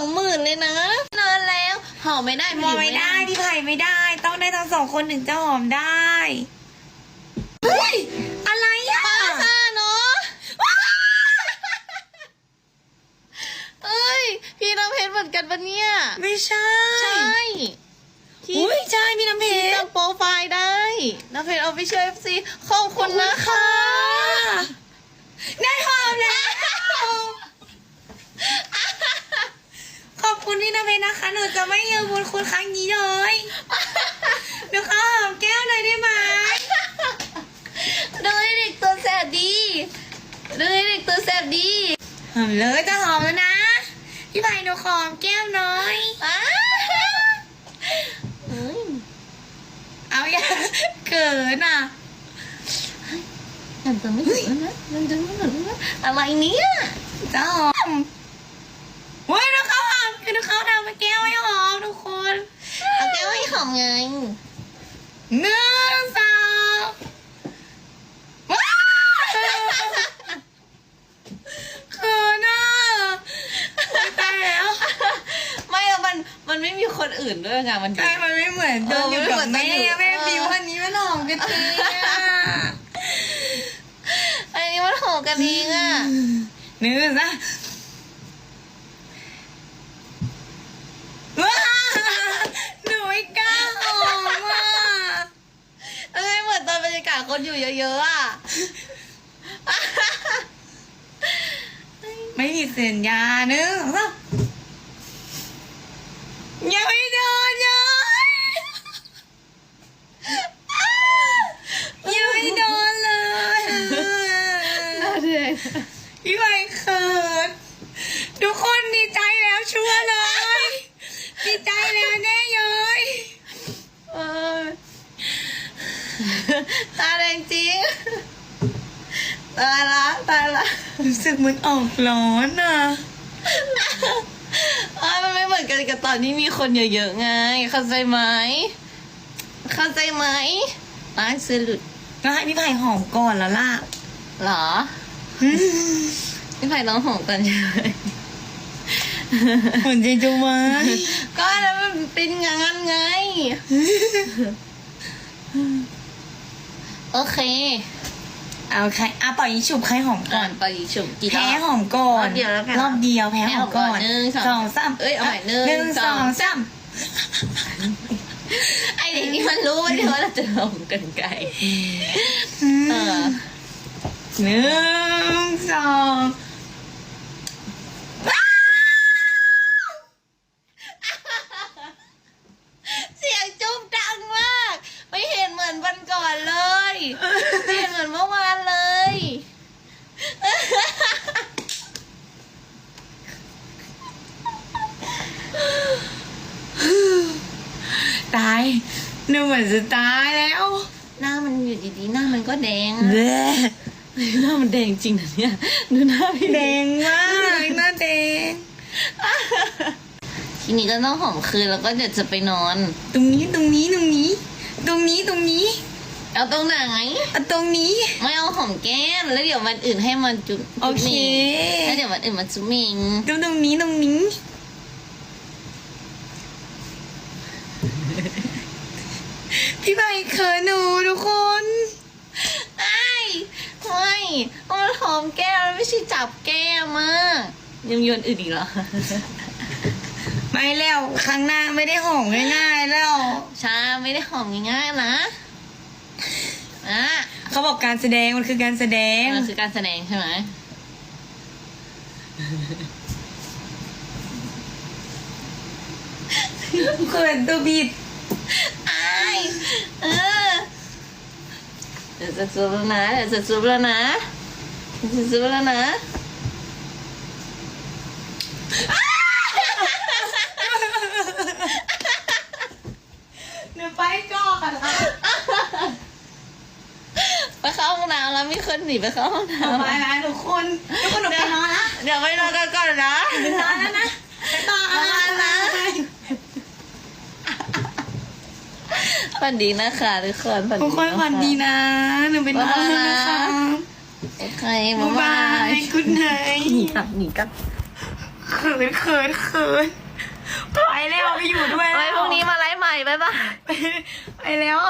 องหมื่นเลยนะนานแล้วหอมไม่ได้มองไม่ได้พี่ไผ่ไม่ได้ ต้องได้ทั้งสองคนถึงจะหอมได้เฮ้ยอะไรอะป้าซ่าเนาะเอ้ยพี่น้ำเพชรเหมือนกันปะเนี่ย ไม่ใช่ ใช่ที่อุ้ยใช่พี่น้ำเพที่ชรจำโปรไฟล์ได้ น้ำเพชรเอาไปช่วยเอฟซีขอบคุณนะคะ ได้หอมแล้ว ขอบ คุณพี่น้ำเพชรนะคะ หนูจะไม่ยืมบุญคุณครั้งนี้เลยหนูขอหอมแก้วหน่อยได้ไหมดูให้เด็กตัวแสบดีดูให้เด็กตัวแสบดีหอมเลยจะหอมแล้วนะ พี่ไผ่หนูขอหอมแก้วหน่อยอ้าเอ้ยเอาอย่าเกินอะมันจะไม่ถึงแล้วนะมันจะไม่ถึงแล้วนะอะไรเนี่ยจะหอมเว้ยดูเขาหอมคือดูเขาทำมาแก้วให้หอมทุกคน เอาแก้วให้หอมไง หนึ่งสองว้าวเขินอะโอ๊ยตายแล้ว ไม่อะมันมันไม่มี คนอื่นด้วยไงมันใช่มันไม่เหมือนเดินอยู่กับแม่เออไม่เหมือนตอนอยู่แม่บิววันนี้มันหอมกันจริงอะอันนี้มันหอมกันเองอะหนึ่งสองว้าวหนูไม่กล้าหอมอะเอ้ยเหมือนตอนบรรยากาศคนอยู่เยอะๆอะไม่ผิดสัญญาหนึ่งสองยังไม่โดนเลยยังไม่โดนเลย น่าเด็ก พี่ไวเขินทุกคนดีใจแล้ว ชัวร์เลยดีใจแล้วแน่เย้ยเออตาแดงจริงตายละตายละรู้สึกเหมันออกร้อนอะเอ้ยมันไม่เหมือนกันกับตอนที่มีคนเยอะๆไง เข้าใจไหม เข้าใจไหมร้านซื้อหลุดก็ให้พี่ไผ่หอมก่อนแล้วล่ะ เหรอพี่ไผ่ต้องหอมกันใช่ไหม หัวใจจะวายก็อันนั้นมันเป็นงานไง โอเค เอาใครอะปล่อยยิงฉุบใครหอมก่ก่ออนนไปฉุบกี่รแพ้อบหอมก่อนรอบเดียวแล้วกัน รอบเดียวแพ้หอมก่อนแพ้หอมก่อนหนึ่งสองสองสามเอ้ยเอาใหม่หนึ่งหนึ่งสสออง งสามไอเด็กนี่มันรู้ว่าเดี๋ยวว่าเราจะหอมกันไกลเออหนึ่งสองว้าว เสียงจุ๊บดังมาก ไม่เห็นเหมือนวันก่อนเลยไม่เห็นเหมือนเมื่อวานเลย ตายหนูเหมือนจะตายแล้วหน้ามันอยู่ดีๆหน้ามันก็แดงแดหน้ามันแดงจริงนะเนี่ยดูหน้าพี่แดงมากหน้าแดง ทีนี้ก็ต้องหอมคืนแล้วก็เดี๋ยวจะไปนอน ตรงนี้ตรงนี้ตรงนี้ ตรงนี้ตรงนี้ เอาตรงไหนเอาตรงนี้ ไม่เอาหอมแก้มแล้วเดี๋ยววันอื่นให้มันจุ๊บโอเคจุ๊บหมิงแล้วเดี๋ยววันอื่นมาจุ๊บหมิงตรงตรงนี้ตรงนี้พี่ใบเขินหนูทุกคนไอ้ไม่มันหอมแก้มมันไม่ใช่จับแก้มอะยังโยนอื่นอีกเหรอไม่แล้วครั้งหน้าไม่ได้หอมง่ายๆแล้วชาไม่ได้หอมง่ายๆนะอะเขาบอ กการแสดงมันคือการแสดง มันคือการแสดงใช่ไหมเขินตัวบิดไอ้เออเดี๋ยวจะซุบแล้วนะเดี๋ยวจะซุบแล้วนะเดี๋ยวจะซุบแล้วนะเดี๋ยวไปก่อนละ ไปเข้าห้องน้ำ แล้วมีคนหนีไปเข้าห้องน้ำไปนะทุกคนทุกคนหนูไปนอนละเดี๋ยวไปนอนกันก่อนนะไปนอนแล้วนะไปต่อประมาณนะฝันดีนะคะทุกคนฝันทุกคนฝันดีนะหนูไปนอนแล้วนะคะโอเคบ๊าบ๊ายยบาบายยคุณไนหนีกลับหนีกลับเขินเขินเขินไปแล้วไม่อยู่ด้วยไว้พรุ่งนี้มาไลฟ์ใหม่บ๊ายบายไปแล้ว